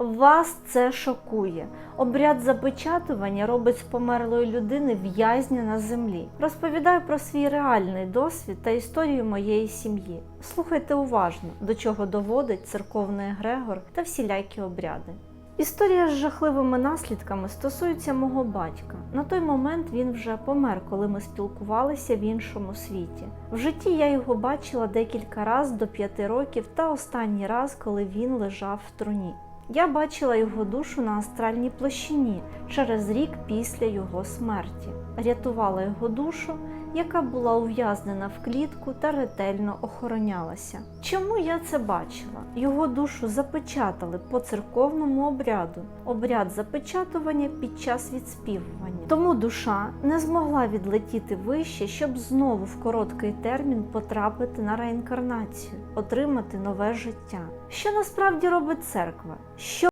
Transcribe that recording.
Вас це шокує. Обряд запечатування робить з померлої людини в'язня на землі. Розповідаю про свій реальний досвід та історію моєї сім'ї. Слухайте уважно, до чого доводить церковний егрегор та всілякі обряди. Історія з жахливими наслідками стосується мого батька. На той момент він вже помер, коли ми спілкувалися в іншому світі. В житті я його бачила декілька разів до п'яти років та останній раз, коли він лежав в труні. Я бачила його душу на астральній площині через рік після його смерті. Рятувала його душу, яка була ув'язнена в клітку та ретельно охоронялася. Чому я це бачила? Його душу запечатали по церковному обряду, обряд запечатування під час відспівування. Тому душа не змогла відлетіти вище, щоб знову в короткий термін потрапити на реінкарнацію, отримати нове життя. Що насправді робить церква? Що